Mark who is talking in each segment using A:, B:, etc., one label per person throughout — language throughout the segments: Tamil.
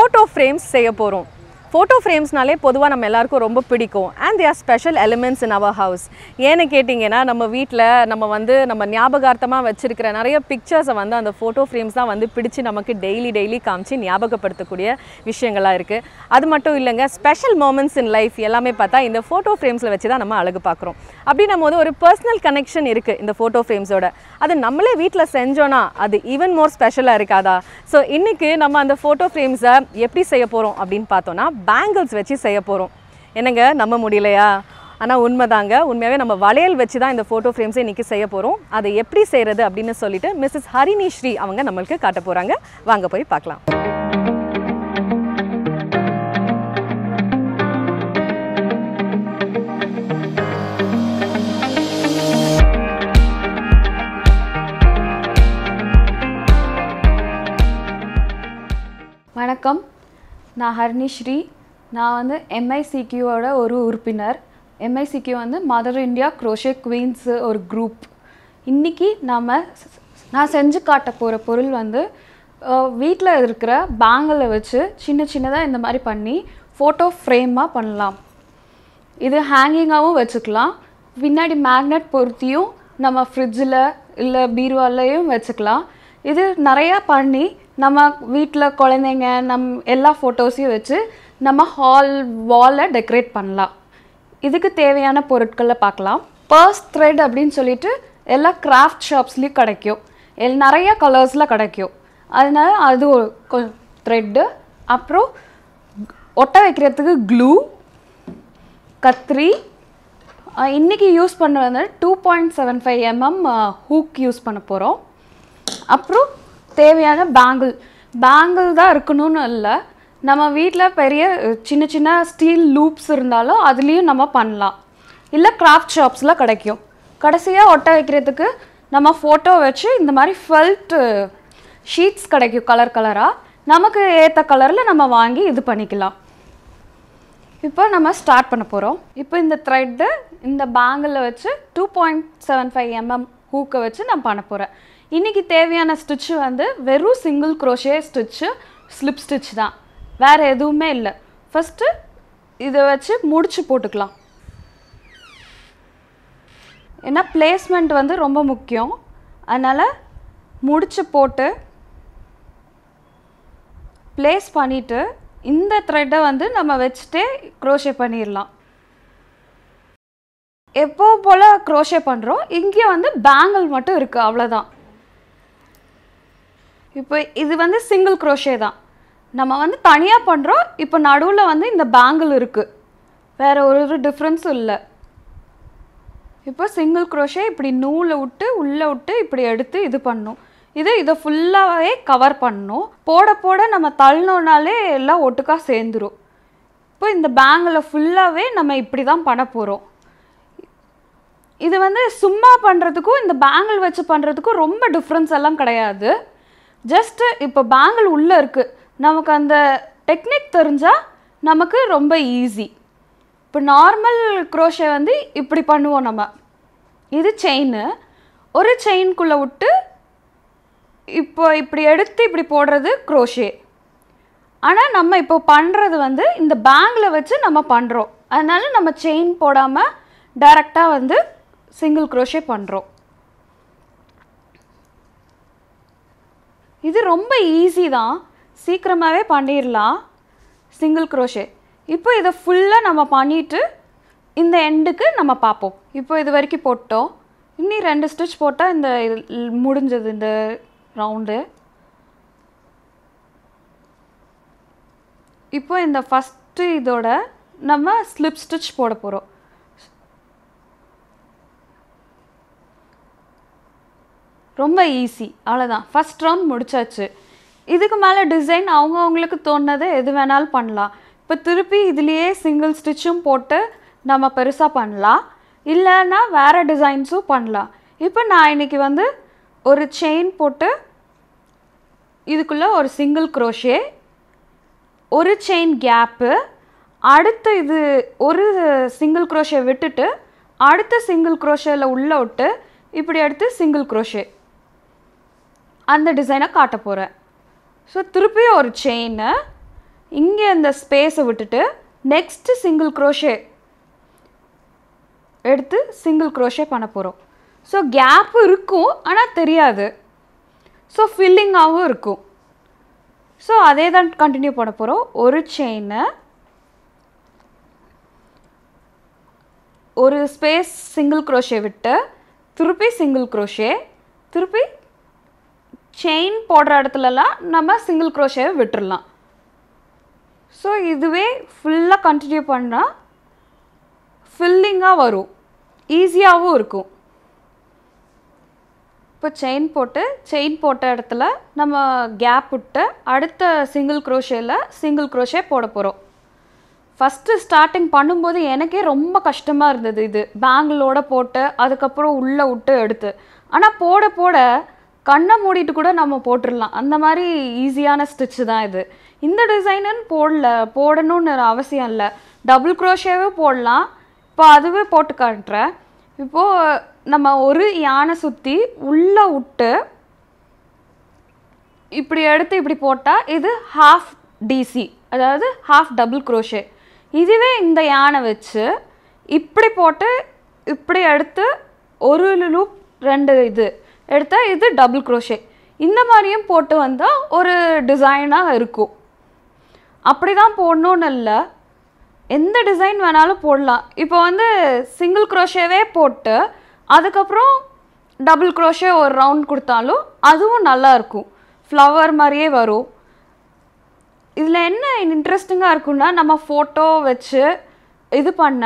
A: ஃபோட்டோ ஃப்ரேம்ஸ் செய்ய போகிறோம் ஃபோட்டோ ஃப்ரேம்ஸ்னாலே பொதுவாக நம்ம எல்லாருக்கும் ரொம்ப பிடிக்கும். And their special elements in our house ஏன்னு கேட்டிங்கன்னா நம்ம வீட்டில் நம்ம வந்து நம்ம ஞாபகார்த்தமாக வச்சுருக்கிற நிறைய பிக்சர்ஸை வந்து அந்த ஃபோட்டோ ஃப்ரேம்ஸ் தான் வந்து பிடிச்சு நமக்கு டெய்லி டெய்லி காமிச்சு ஞாபகப்படுத்தக்கூடிய விஷயங்களாக இருக்குது அது மட்டும் இல்லைங்க ஸ்பெஷல் மூமெண்ட்ஸ் இன் லைஃப் எல்லாமே பார்த்தா இந்த ஃபோட்டோ ஃப்ரேம்ஸில் வச்சு தான் நம்ம அழகு பார்க்குறோம். அப்படின்னும் போது ஒரு பர்சனல் கனெக்ஷன் இருக்குது இந்த ஃபோட்டோ ஃப்ரேம்ஸோட அது நம்மளே வீட்டில் செஞ்சோன்னா அது ஈவன் மோர் ஸ்பெஷலாக இருக்காதா? ஸோ இன்றைக்கி நம்ம அந்த ஃபோட்டோ ஃப்ரேம்ஸை எப்படி செய்ய போகிறோம் அப்படின்னு பார்த்தோன்னா பேங்கிள்ஸ் வச்சு செய்ய போகிறோம் என்னங்க? நம்ப முடியலையா? ஆனால் உண்மைதாங்க. உண்மையாகவே நம்ம வளையல் வச்சு தான் இந்த ஃபோட்டோ ஃப்ரேம்ஸை இன்றைக்கி செய்ய போகிறோம் அதை எப்படி செய்கிறது அப்படின்னு சொல்லிட்டு மிஸ்ஸஸ் ஹரிணி ஸ்ரீ அவங்க நம்மளுக்கு காட்ட போகிறாங்க வாங்க போய் பார்க்கலாம்.
B: வணக்கம். நான் ஹர்னிஸ்ரீ நான் வந்து எம்ஐசிக்யூவோட ஒரு உறுப்பினர். எம்ஐசிக்யூ வந்து மதர் இந்தியா குரோஷே குவீன்ஸ் ஒரு குரூப் இன்றைக்கி நாம் நான் செஞ்சு காட்ட போகிற பொருள் வந்து வீட்டில் இருக்கிற பேங்கில் வச்சு சின்ன சின்னதாக இந்த மாதிரி பண்ணி ஃபோட்டோ ஃப்ரேமாக பண்ணலாம். இது ஹேங்கிங்காகவும் வச்சுக்கலாம். பின்னாடி மேக்னெட் பொருத்தியும் நம்ம ஃப்ரிட்ஜில் இல்லை பீர்வாலையும் வச்சுக்கலாம். இது நிறையா பண்ணி நம்ம வீட்டில் குழந்தைங்க நம் எல்லா ஃபோட்டோஸையும் வச்சு நம்ம ஹால் வாலை டெக்கரேட் பண்ணலாம். இதுக்கு தேவையான பொருட்களை பார்க்கலாம். பர்ஸ் த்ரெட் அப்படின்னு சொல்லிட்டு எல்லா கிராஃப்ட் ஷாப்ஸ்லேயும் கிடைக்கும். எல் நிறைய கலர்ஸில் கிடைக்கும். அதனால் அது ஒரு த்ரெட்டு அப்புறம் ஒட்ட வைக்கிறதுக்கு க்ளூ கத்திரி. இன்றைக்கி யூஸ் பண்ண வந்து two point seven five mm hook use பண்ண போகிறோம் அப்புறம் தேவையான பேங்கிள் பேங்கிள் தான் இருக்கணும்னு இல்லை. நம்ம வீட்டில் பெரிய சின்ன சின்ன ஸ்டீல் லூப்ஸ் இருந்தாலும் அதுலேயும் நம்ம பண்ணலாம். இல்லை கிராஃப்ட் ஷாப்ஸில் கிடைக்கும். கடைசியாக ஒட்ட வைக்கிறதுக்கு நம்ம ஃபோட்டோ வச்சு இந்த மாதிரி ஃபெல்ட் ஷீட்ஸ் கிடைக்கும் கலர் கலராக நமக்கு ஏற்ற கலரில் நம்ம வாங்கி இது பண்ணிக்கலாம். இப்போ நம்ம ஸ்டார்ட் பண்ண போகிறோம் இப்போ இந்த த்ரெட்டு இந்த பேங்கில் வச்சு two point seven five MM ஹூக்கை வச்சு நான் பண்ண போகிறேன் இன்றைக்கி தேவையான ஸ்டிச்சு வந்து வெறும் single crochet stitch slip stitch தான். வேறு எதுவுமே இல்லை. ஃபஸ்ட்டு இதை வச்சு முடிச்சு போட்டுக்கலாம். ஏன்னா பிளேஸ்மெண்ட் வந்து ரொம்ப முக்கியம். அதனால் முடிச்சு போட்டு ப்ளேஸ் பண்ணிவிட்டு இந்த த்ரெட்டை வந்து நம்ம வச்சுட்டே க்ரோஷே பண்ணிடலாம். எப்போ போல் க்ரோஷே பண்ணுறோம் இங்கே வந்து பேங்கிள் மட்டும் இருக்குது அவ்வளோதான் இப்போ இது வந்து சிங்கிள் க்ரோஷே தான். நம்ம வந்து தனியாக பண்ணுறோம் இப்போ நடுவில் வந்து இந்த பேங்கிள் இருக்குது வேறு ஒரு டிஃப்ரென்ஸும் இல்லை. இப்போ சிங்கிள் க்ரோஷே இப்படி நூலை விட்டு உள்ளே விட்டு இப்படி எடுத்து இது பண்ணும். இது இதை ஃபுல்லாகவே கவர் பண்ணும். போட போட நம்ம தள்ளினோனாலே எல்லாம் ஒட்டுக்காக சேர்ந்துரும். இப்போ இந்த பேங்கில் ஃபுல்லாகவே நம்ம இப்படி தான் பண்ண போகிறோம் இது வந்து சும்மா பண்ணுறதுக்கும் இந்த பேங்கிள் வச்சு பண்ணுறதுக்கும் ரொம்ப டிஃப்ரென்ஸ் எல்லாம் கிடையாது. ஜஸ்ட்டு இப்போ பேங்கிள் உள்ளே இருக்குது நமக்கு அந்த டெக்னிக் தெரிஞ்சால் நமக்கு ரொம்ப ஈஸி இப்போ நார்மல் க்ரோஷே வந்து இப்படி பண்ணுவோம் நம்ம. இது செயின் ஒரு செயின்குள்ளே விட்டு இப்போ இப்படி எடுத்து இப்படி போடுறது க்ரோஷே ஆனால் நம்ம இப்போ பண்ணுறது வந்து இந்த பேங்கில் வச்சு நம்ம பண்ணுறோம் அதனால் நம்ம செயின் போடாமல் டைரெக்டாக வந்து சிங்கிள் க்ரோஷே பண்ணுறோம் இது ரொம்ப ஈஸி தான். சீக்கிரமாகவே பண்ணிடலாம் சிங்கிள் க்ரோஷே இப்போ இதை ஃபுல்லாக நம்ம பண்ணிவிட்டு இந்த எண்டுக்கு நம்ம பார்ப்போம். இப்போ இது வரைக்கும் போட்டோம். இன்னி ரெண்டு ஸ்டிச் போட்டால் இந்த இது முடிஞ்சது இந்த ரவுண்டு இப்போ இந்த ஃபஸ்ட்டு இதோட நம்ம ஸ்லிப் ஸ்டிச் போட போகிறோம் ரொம்ப ஈஸி அவ்வளோதான் ஃபஸ்ட் ரவுண்ட் முடிச்சாச்சு. இதுக்கு மேலே டிசைன் அவங்கவுங்களுக்கு தோணுனதை எது வேணாலும் பண்ணலாம். இப்போ திருப்பி இதுலேயே சிங்கிள் ஸ்டிச்சும் போட்டு நம்ம பெருசாக பண்ணலாம். இல்லைன்னா வேறு டிசைன்ஸும் பண்ணலாம். இப்போ நான் இன்னைக்கு வந்து ஒரு செயின் போட்டு இதுக்குள்ளே ஒரு சிங்கிள் க்ரோஷே ஒரு செயின் கேப்பு அடுத்த இது ஒரு சிங்கிள் க்ரோஷே விட்டுட்டு அடுத்த சிங்கிள் க்ரோஷேல உள்ளே விட்டு இப்படி எடுத்து சிங்கிள் க்ரோஷே அந்த டிசைனை காட்ட போகிறேன் ஸோ திருப்பியும் ஒரு செயின்னு இங்கே இந்த ஸ்பேஸை விட்டுட்டு நெக்ஸ்ட்டு சிங்கிள் க்ரோஷே எடுத்து சிங்கிள் க்ரோஷே பண்ண போகிறோம் ஸோ கேப் இருக்கும் ஆனால் தெரியாது. ஸோ ஃபில்லிங்காகவும் இருக்கும். ஸோ அதே தான் கண்டினியூ பண்ண போகிறோம் ஒரு செயினை ஒரு ஸ்பேஸ் சிங்கிள் க்ரோஷே விட்டு திருப்பி சிங்கிள் க்ரோஷே திருப்பி செயின் போடுற இடத்துலலாம் நம்ம சிங்கிள் க்ரோஷேவை விட்டுடலாம் ஸோ இதுவே ஃபுல்லாக கண்டினியூ பண்ணால் ஃபில்லிங்காக வரும். ஈஸியாகவும் இருக்கும். இப்போ செயின் போட்டு செயின் போட்ட இடத்துல நம்ம கேப் விட்டு அடுத்த சிங்கிள் க்ரோஷேயில் சிங்கிள் க்ரோஷே போட போகிறோம் ஃபஸ்ட்டு ஸ்டார்டிங் பண்ணும்போது எனக்கே ரொம்ப கஷ்டமாக இருந்தது இது. பேங்கிளோட போட்டு அதுக்கப்புறம் உள்ளே விட்டு எடுத்து. ஆனால் போட போட கண்ணை மூடிட்டு கூட நம்ம போட்டுடலாம். அந்த மாதிரி ஈஸியான ஸ்டிச்சு தான் இது. இந்த டிசைனுன்னு போடல போடணும்னு அவசியம் இல்லை. டபுள் க்ரோஷேவே போடலாம். இப்போ அதுவே போட்டு காட்டுறேன். இப்போது நம்ம ஒரு யானை சுற்றி உள்ளே விட்டு இப்படி எடுத்து இப்படி போட்டால் இது ஹாஃப் டிசி அதாவது ஹாஃப் டபுள் க்ரோஷே இதுவே இந்த யானை வச்சு இப்படி போட்டு இப்படி எடுத்து ஒரு லூப் ரெண்டு இது. எடுத்தால் இது டபுள் க்ரோஷே இந்த மாதிரியும் போட்டு வந்தால் ஒரு டிசைனாக இருக்கும். அப்படி தான் போடணுன்னு இல்லை. எந்த டிசைன் வேணாலும் போடலாம். இப்போ வந்து சிங்கிள் க்ரோஷேவே போட்டு அதுக்கப்புறம் டபுள் க்ரோஷே ஒரு ரவுண்ட் கொடுத்தாலும் அதுவும் நல்லாயிருக்கும் ஃப்ளவர் மாதிரியே வரும். இதில் என்ன இன்ட்ரெஸ்டிங்காக இருக்குன்னா நம்ம ஃபோட்டோ வச்சு இது பண்ண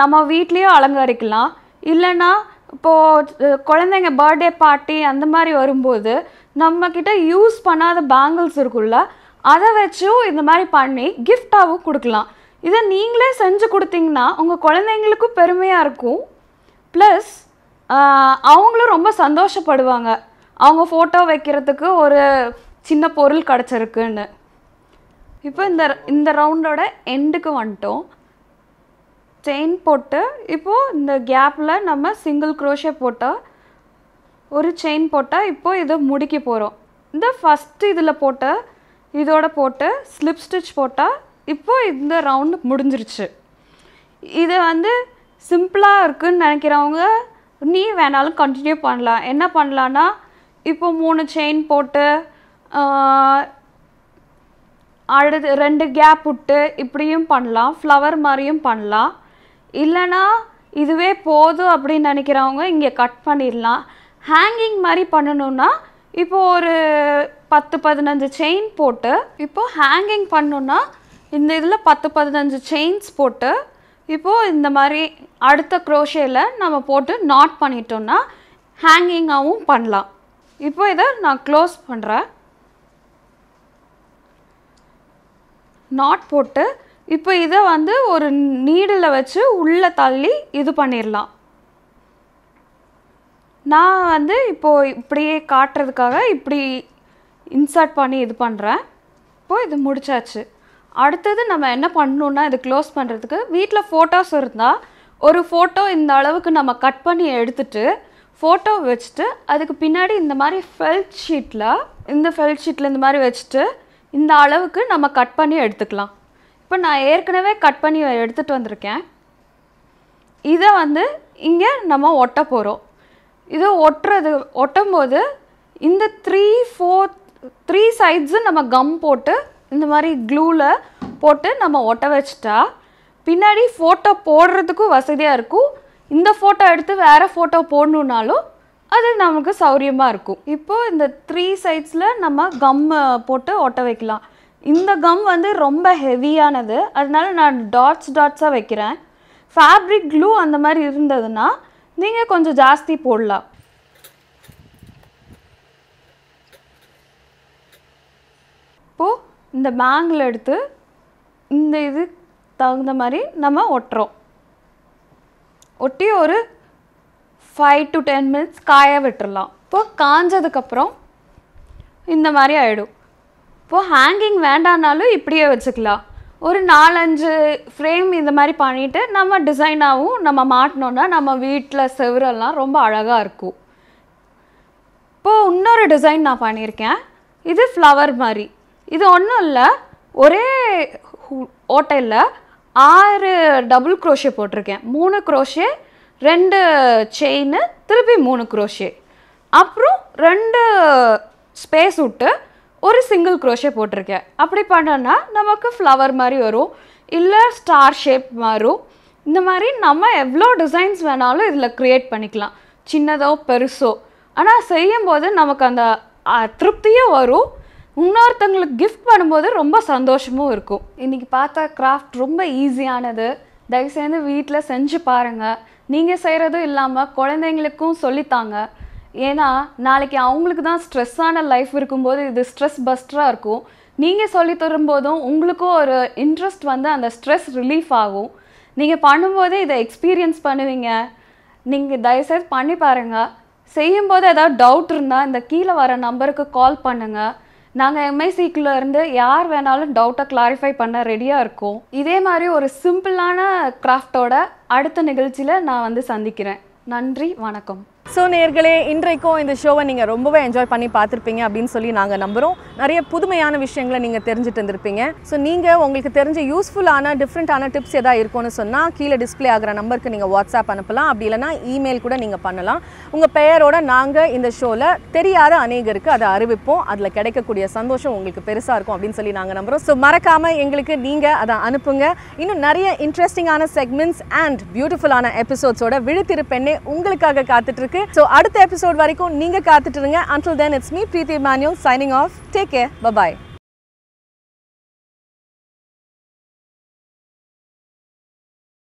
B: நம்ம வீட்லேயும் அலங்கரிக்கலாம். இல்லைன்னா இப்போது குழந்தைங்க பர்த்டே பார்ட்டி அந்த மாதிரி வரும்போது நம்மக்கிட்ட யூஸ் பண்ணாத பேங்கிள்ஸ் இருக்குல்ல அதை வச்சும் இந்த மாதிரி பண்ணி கிஃப்டாகவும் கொடுக்கலாம். இதை நீங்களே செஞ்சு கொடுத்தீங்கன்னா உங்கள் குழந்தைங்களுக்கும் பெருமையாக இருக்கும். ப்ளஸ் அவங்களும் ரொம்ப சந்தோஷப்படுவாங்க. அவங்க ஃபோட்டோ வைக்கிறதுக்கு ஒரு சின்ன பொருள் கிடச்சிருக்குன்னு. இப்போ இந்த இந்த ரவுண்டோட எண்டுக்கு வந்துட்டோம். செயின் போட்டு இப்போது இந்த கேப்பில் நம்ம சிங்கிள் க்ரோஷே போட்டால் ஒரு செயின் போட்டால் இப்போ இதை முடிக்க போகிறோம் இந்த ஃபஸ்ட்டு இதில் போட்ட இதோட போட்டு ஸ்லிப் ஸ்டிச் போட்டால் இப்போ இந்த ரவுண்டு முடிஞ்சிருச்சு. இது வந்து சிம்பிளாக இருக்குதுன்னு நினைக்கிறவங்க நீ வேணாலும் கண்டினியூ பண்ணலாம். என்ன பண்ணலான்னா இப்போ மூணு செயின் போட்டு அடுத்து ரெண்டு கேப் விட்டு இப்படியும் பண்ணலாம். ஃப்ளவர் மாதிரியும் பண்ணலாம். இல்லைன்னா இதுவே போதும் அப்படின்னு நினைக்கிறவங்க இங்கே கட் பண்ணிடலாம். ஹேங்கிங் மாதிரி பண்ணணுன்னா இப்போ ஒரு பத்து பதினஞ்சு செயின் போட்டு இப்போது ஹேங்கிங் பண்ணணுன்னா இந்த இதில் பத்து பதினஞ்சு செயின்ஸ் போட்டு இப்போது இந்த மாதிரி அடுத்த க்ரோஷேயில் நம்ம போட்டு நாட் பண்ணிட்டோம்னா ஹேங்கிங்காகவும் பண்ணலாம். இப்போ இதை நான் க்ளோஸ் பண்ணுறேன் நாட் போட்டு இப்போ இதை வந்து ஒரு நீடில் வச்சு உள்ளே தள்ளி இது பண்ணிடலாம் நான் வந்து இப்போது இப்படியே காட்டுறதுக்காக இப்படி இன்சர்ட் பண்ணி இது பண்ணுறேன் இப்போது இது முடிச்சாச்சு. அடுத்தது நம்ம என்ன பண்ணணுன்னா இது க்ளோஸ் பண்ணுறதுக்கு வீட்டில் ஃபோட்டோஸ் இருந்தால் ஒரு ஃபோட்டோ இந்த அளவுக்கு நம்ம கட் பண்ணி எடுத்துட்டு ஃபோட்டோ வச்சுட்டு அதுக்கு பின்னாடி இந்த மாதிரி ஃபெல்ட் ஷீட்டில் இந்த ஃபெல்ட் ஷீட்டில் இந்த மாதிரி வச்சுட்டு இந்த அளவுக்கு நம்ம கட் பண்ணி எடுத்துக்கலாம். இப்போ நான் ஏற்கனவே கட் பண்ணி எடுத்துகிட்டு வந்திருக்கேன். இதை வந்து இங்கே நம்ம ஒட்ட போகிறோம் இது ஒட்டுறது ஒட்டும் போது இந்த த்ரீ ஃபோர் த்ரீ சைட்ஸும் நம்ம கம் போட்டு இந்த மாதிரி க்ளூவில் போட்டு நம்ம ஒட்ட வச்சிட்டா பின்னாடி ஃபோட்டோ போடுறதுக்கும் வசதியாக இருக்கும். இந்த ஃபோட்டோ எடுத்து வேறு ஃபோட்டோ போடணுன்னாலும் அது நமக்கு சௌரியமாக இருக்கும். இப்போது இந்த த்ரீ சைட்ஸில் நம்ம கம் போட்டு ஒட்ட வைக்கலாம். இந்த கம் வந்து ரொம்ப ஹெவியானது அதனால நான் டாட்ஸ் டாட்ஸாக வைக்கிறேன். ஃபேப்ரிக் க்ளூ அந்த மாதிரி இருந்ததுன்னா நீங்கள் கொஞ்சம் ஜாஸ்தி போடலாம். இப்போது இந்த பேங்கில் எடுத்து இந்த இது தகுந்த மாதிரி நம்ம ஒட்டுறோம். ஒட்டி ஒரு ஃபைவ் டு டென் மினிட்ஸ் காய விட்டுறலாம். இப்போ காஞ்சதுக்கப்புறம் இந்த மாதிரி ஆகிடும் இப்போது ஹேங்கிங் வேண்டானாலும் இப்படியே வச்சுக்கலாம். ஒரு நாலஞ்சு ஃப்ரேம் இந்த மாதிரி பண்ணிவிட்டு நம்ம டிசைனாகவும் நம்ம மாட்டினோன்னா நம்ம வீட்டில் செவரெல்லாம் ரொம்ப அழகாக இருக்கும். இப்போது இன்னொரு டிசைன் நான் பண்ணியிருக்கேன். இது ஃப்ளவர் மாதிரி. இது ஒன்றும் இல்லை. ஒரே ஓட்டையில் ஆறு டபுள் க்ரோஷே போட்டிருக்கேன். மூணு க்ரோஷே ரெண்டு செயின் திருப்பி மூணு க்ரோஷே அப்புறம் ரெண்டு ஸ்பேஸ் விட்டு ஒரு சிங்கிள் க்ரோஷே போட்டிருக்கேன். அப்படி பண்ணோன்னா நமக்கு ஃப்ளவர் மாதிரி வரும். இல்லை ஸ்டார் ஷேப் மாறும். இந்த மாதிரி நம்ம எவ்வளோ டிசைன்ஸ் வேணாலும் இதில் க்ரியேட் பண்ணிக்கலாம். சின்னதோ பெருசோ. ஆனால் செய்யும்போது நமக்கு அந்த திருப்தியும் வரும். இன்னொருத்தங்களுக்கு கிஃப்ட் பண்ணும்போது ரொம்ப சந்தோஷமும் இருக்கும். இன்றைக்கி பார்த்தா கிராஃப்ட் ரொம்ப ஈஸியானது தயவுசெய்து வீட்டில் செஞ்சு பாருங்கள் நீங்கள் செய்கிறதும் இல்லாமல் குழந்தைங்களுக்கும் சொல்லித்தாங்க. ஏன்னா நாளைக்கு அவங்களுக்கு தான் ஸ்ட்ரெஸ்ஸான லைஃப் இருக்கும்போது இது ஸ்ட்ரெஸ் பஸ்டராக இருக்கும். நீங்கள் சொல்லி தரும்போதும் உங்களுக்கும் ஒரு இன்ட்ரெஸ்ட் வந்து அந்த ஸ்ட்ரெஸ் ரிலீஃப் ஆகும். நீங்கள் பண்ணும்போது இதை எக்ஸ்பீரியன்ஸ் பண்ணுவீங்க. நீங்கள் தயவுசெய்து பண்ணி பாருங்கள் செய்யும்போது ஏதாவது டவுட் இருந்தால் இந்த கீழே வர நம்பருக்கு கால் பண்ணுங்கள் நாங்கள் எம்ஐசிக்குள்ள இருந்து யார் வேணாலும் டவுட்டை கிளாரிஃபை பண்ண ரெடியாக இருக்கோம். இதே மாதிரி ஒரு சிம்பிளான கிராஃப்டோட அடுத்த நிகழ்ச்சியில் நான் வந்து சந்திக்கிறேன். நன்றி வணக்கம்.
A: ஸோ நேர்களே இன்றைக்கும் இந்த ஷோவை நீங்கள் ரொம்பவே என்ஜாய் பண்ணி பார்த்துருப்பீங்க அப்படின்னு சொல்லி நாங்கள் நம்புகிறோம் நிறைய புதுமையான விஷயங்களை நீங்கள் தெரிஞ்சுட்டு இருந்திருப்பீங்க. ஸோ நீங்கள் உங்களுக்கு தெரிஞ்ச யூஸ்ஃபுல்லான டிஃப்ரெண்ட்டான டிப்ஸ் எதாவது இருக்கும்னு சொன்னால் கீழே டிஸ்ப்ளே ஆகிற நம்பருக்கு நீங்கள் வாட்ஸ்அப் அனுப்பலாம். அப்படி இல்லைனா இமெயில் கூட நீங்கள் பண்ணலாம். உங்கள் பெயரோட நாங்கள் இந்த ஷோவில் தெரியாத அநேகருக்கு அதை அறிவிப்போம். அதில் கிடைக்கக்கூடிய சந்தோஷம் உங்களுக்கு பெருசாக இருக்கும் அப்படின்னு சொல்லி நாங்கள் நம்புகிறோம் ஸோ மறக்காமல் எங்களுக்கு நீங்கள் அதை அனுப்புங்க. இன்னும் நிறைய இன்ட்ரெஸ்டிங்கான செக்மெண்ட்ஸ் அண்ட் பியூட்டிஃபுல்லான எபிசோட்ஸோட விழுத்திரு பெண்ணே உங்களுக்காக காத்துட்ருக்கு இருக்கு ஸோ அடுத்த எபிசோட் வரைக்கும் நீங்கள் காத்துட்டு இருங்க. Until then it's me Preethi Manuel signing off take care bye bye